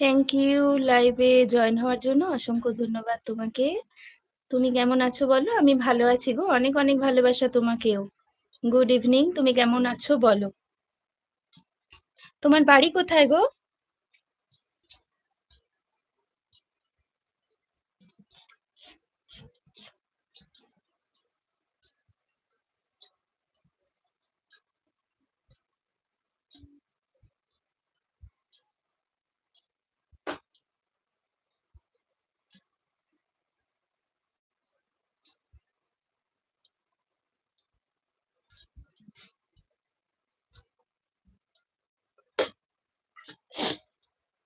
Thank you লাইভে join হওয়ার জন্য অসংখ্য ধন্যবাদ তোমাকে। তুমি কেমন আছো বলো? আমি ভালো আছি গো। অনেক অনেক ভালোবাসা তোমাকেও। গুড ইভিনিং তুমি কেমন আছো বলো? তোমার বাড়ি কোথায় গো?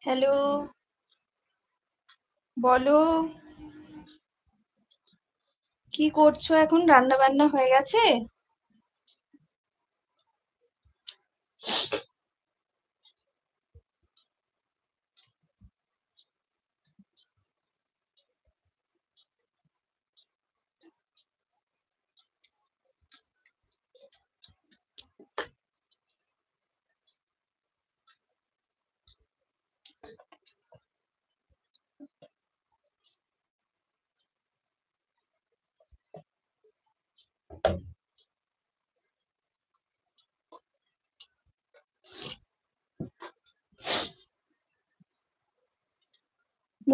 হ্যালো বলো। কি করছ এখন? রান্না বান্না হয়ে গেছে?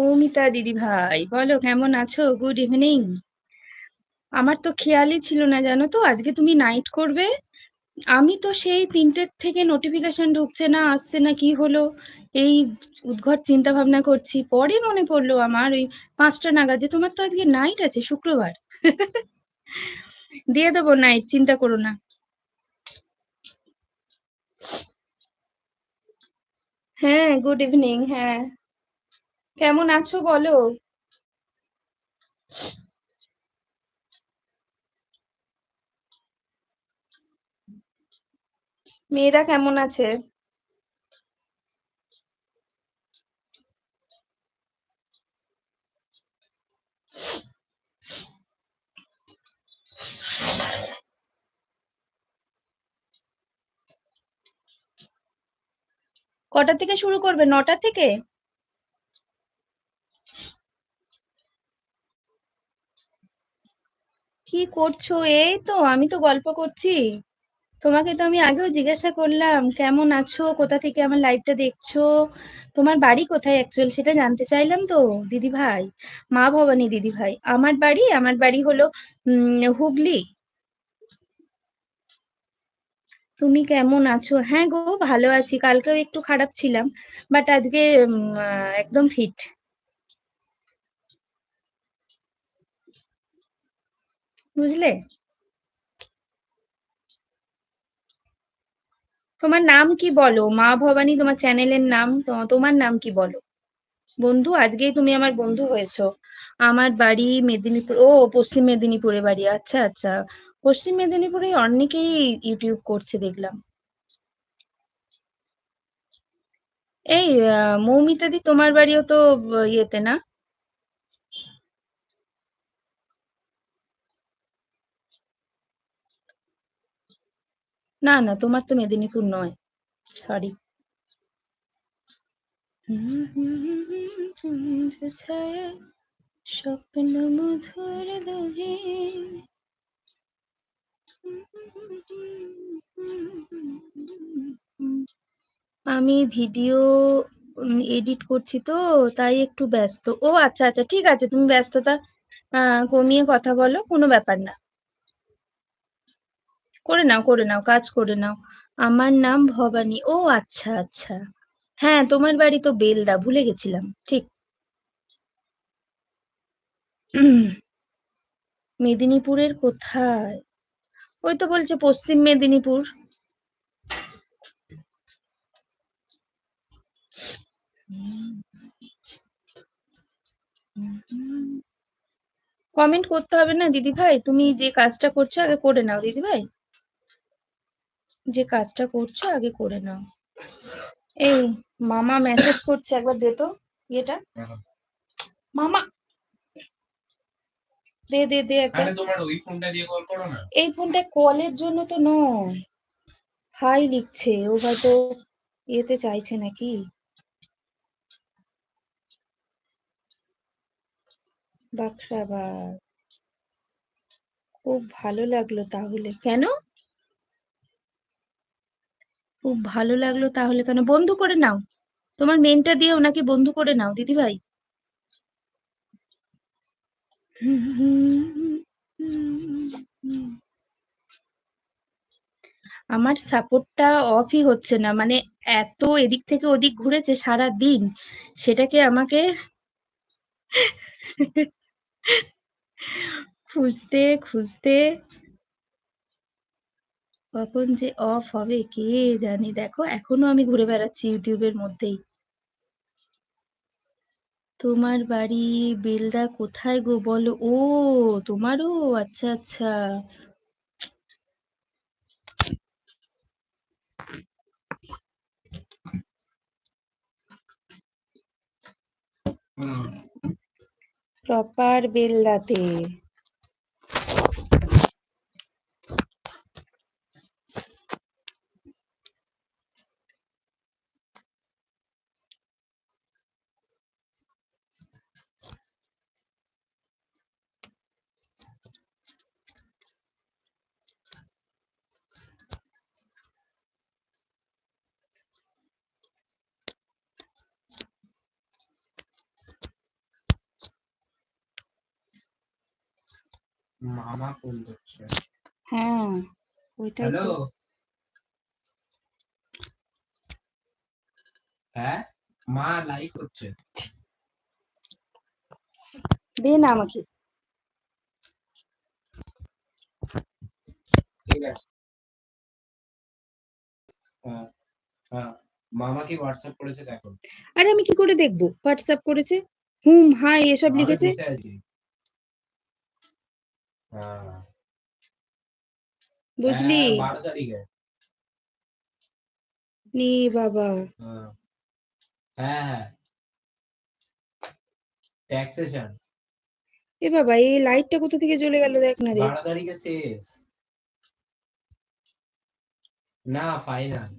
মৌমিতা দিদি ভাই, বলো কেমন আছো? গুড ইভিনিং আমার তো খেয়ালই ছিল না, জানো তো? আজকে তুমি নাইট করবে। আমি তো সেই তিনটের থেকে নোটিফিকেশন ঢুকছে না, আসছে না, কি হলো? এই উদ্ঘট চিন্তা ভাবনা করছি। পরে মনে পড়ল আমার ওই পাঁচটা নাগাদ যে তোমার তো আজকে নাইট আছে, শুক্রবার। দিয়ে দেবো নাইট চিন্তা করো না। হ্যাঁ গুড ইভিনিং হ্যাঁ। কেমন আছো বলো? মেয়েরা কেমন আছে? কটা থেকে শুরু করবে? নটা থেকে? কি করছ? এই তো, আমি তো গল্প করছি। তোমাকে তো আমি আগেও জিজ্ঞাসা করলাম, কেমন আছো? কোথা থেকে আমার লাইভটা দেখছ? তোমার বাড়ি কোথায় অ্যাকচুয়াল সেটা জানতে চাইলাম তো দিদি ভাই মা ভবানী দিদি ভাই আমার বাড়ি আমার বাড়ি হলো হুগলি। তুমি কেমন আছো? হ্যাঁ গো, ভালো আছি। কালকেও একটু খারাপ ছিলাম বাট আজকে একদম ফিট বুঝলে? তোমার নাম কি বলো? মা ভবানী তোমার চ্যানেলের নাম তোমার নাম কি বলো? বন্ধু, আজকেই তুমি আমার বন্ধু হয়েছো। আমার বাড়ি মেদিনীপুর, ও পশ্চিম মেদিনীপুরে বাড়ি। আচ্ছা আচ্ছা। পশ্চিম মেদিনীপুরে অনেকেই ইউটিউব করছে, দেখলাম। এই মৌমিতাদি তোমার বাড়িও তো ইয়েতে না? না না তোমার তো মেদিনীপুর নয়। সরি স্বপ্ন মধুর দহে। আমি ভিডিও এডিট করছি তো তাই একটু ব্যস্ত। ও আচ্ছা আচ্ছা ঠিক আছে তুমি ব্যস্ততা কমিয়ে কথা বলো কোনো ব্যাপার না। করে নাও করে নাও, কাজ করে নাও। আমার নাম ভবানী। ও আচ্ছা আচ্ছা। হ্যাঁ তোমার বাড়ি তো বেলদা, ভুলে গেছিলাম, ঠিক। মেদিনীপুরের কোথায়? ওই তো বলছে পশ্চিম মেদিনীপুর। কমেন্ট করতে হবে না দিদি ভাই তুমি যে কাজটা করছ, আগে করে নাও দিদি ভাই যে কাজটা করছ আগে করে নাও। এই মামা মেসেজ করছে একবার দে তো এটা মামা দে দে দে একটা। তোমার ওই এই ফোনটা কলের জন্য তো নয়। হাই লিখছে ও হয়তো ইয়েতে চাইছে নাকি। বাখরাবার খুব ভালো লাগল তাহলে। কেন? খুব ভালো লাগল তাহলে কেন? বন্ধু করে নাও। তোমার মেনটা দিয়ে ওনাকে বন্ধু করে নাও দিদি ভাই আমার সাপোর্টটা অফই হচ্ছে না মানে এত এদিক থেকে ওদিক ঘুরেছে সারা দিন সেটাকে আমাকে খুঁজতে খুঁজতে কখন যে অফ হবে কে জানি? দেখো এখনও আমি ঘুরে বেড়াচ্ছি ইউটিউবের মধ্যেই। তোমার বাড়ি বেলদা কোথায় গো বলো? ও তোমারও? আচ্ছা আচ্ছা। প্রপার বেলদাতে। মামা ফোন করছে। হ্যাঁ ওইটাই হ্যালো তো। হ্যাঁ? মা লাইভ করছে। দে না আমাকে। ঠিক আছে। হ্যাঁ হ্যাঁ। মামা কি হোয়াটসঅ্যাপ করেছে দেখো। আরে আমি কি করে দেখব? হোয়াটসঅ্যাপ করেছে? হুম হাই এসব লিখেছে? বুঝলি? হ্যাঁ, নি বাবা। হ্যাঁ। হ্যাঁ হ্যাঁ। ট্যাক্সেশন এ বাবা এই লাইটটা কোথা থেকে চলে গেল দেখ না রে? বারো তারিখে শেষ। না ফাইনাল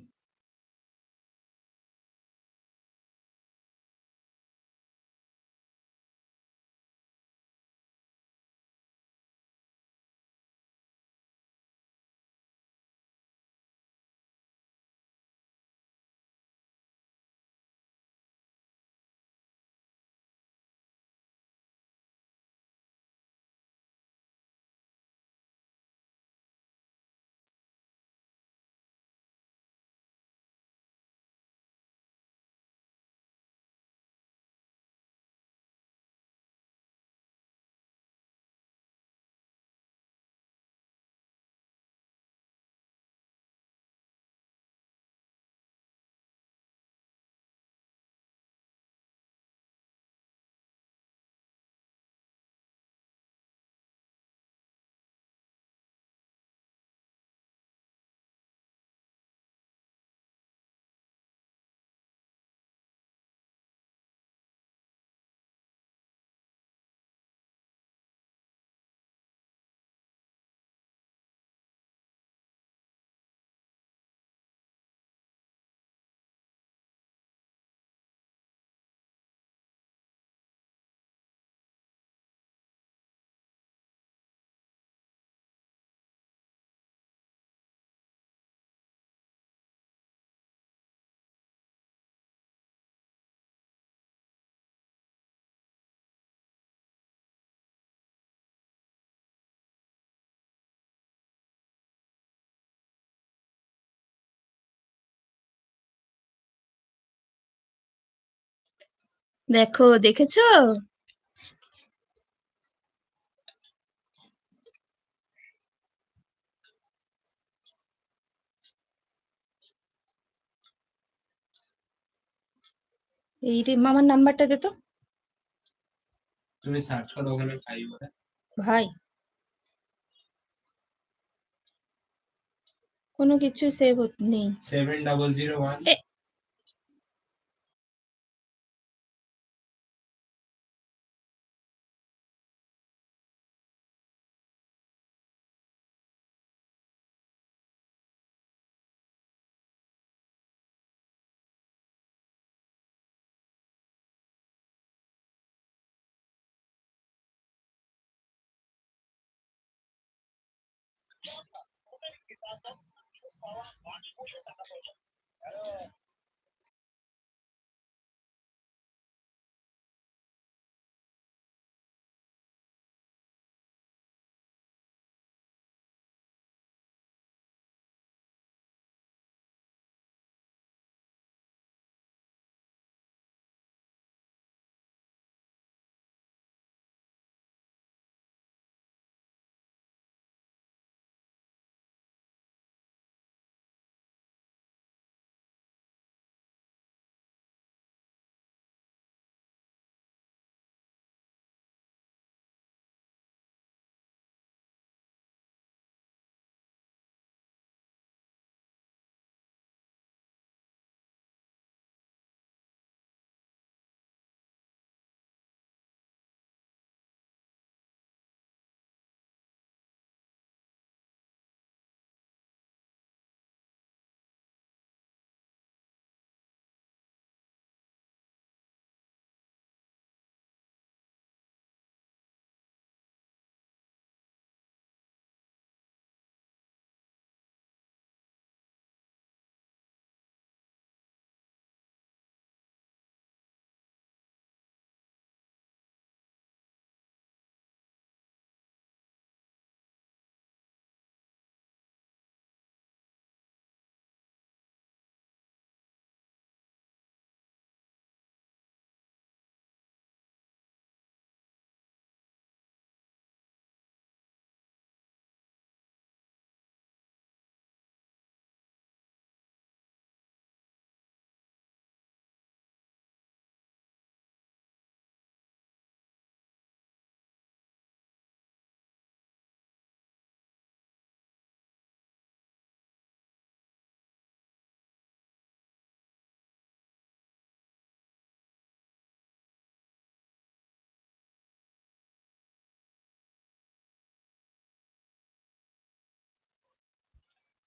দেখো দেখেছ? এই রে মামার নাম্বারটা দে তো। তুমি সার্চ করো ওখানে পাই বলে ভাই। কোনো কিছু সেভ নেই। সেভেন ডাবল জিরো ওয়ান টাকা পয়সা হ্যালো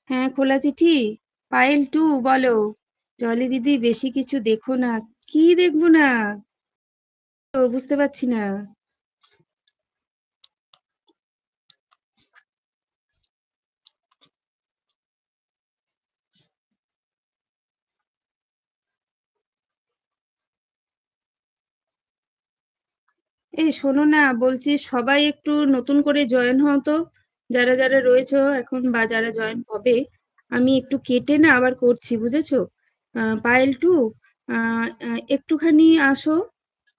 হ্যাঁ খোলা চিঠি। পায়েল টু, বলো। জলি দিদি, বেশি কিছু দেখো না। কি দেখব না? বুঝতে পারছি না। এই শোনো না, বলছি সবাই একটু নতুন করে জয়েন হও তো। যারা যারা রয়েছে এখন বা যারা জয়েন হবে, আমি একটু কেটে না আবার করছি, বুঝেছ? পায়েল টু একটুখানি আসো,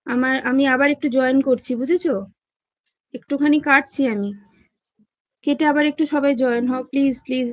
আমার, আমি আবার একটু জয়েন করছি, বুঝেছ? একটুখানি কাটছি আমি। কেটে আবার একটু সবাই জয়েন হও প্লিজ প্লিজ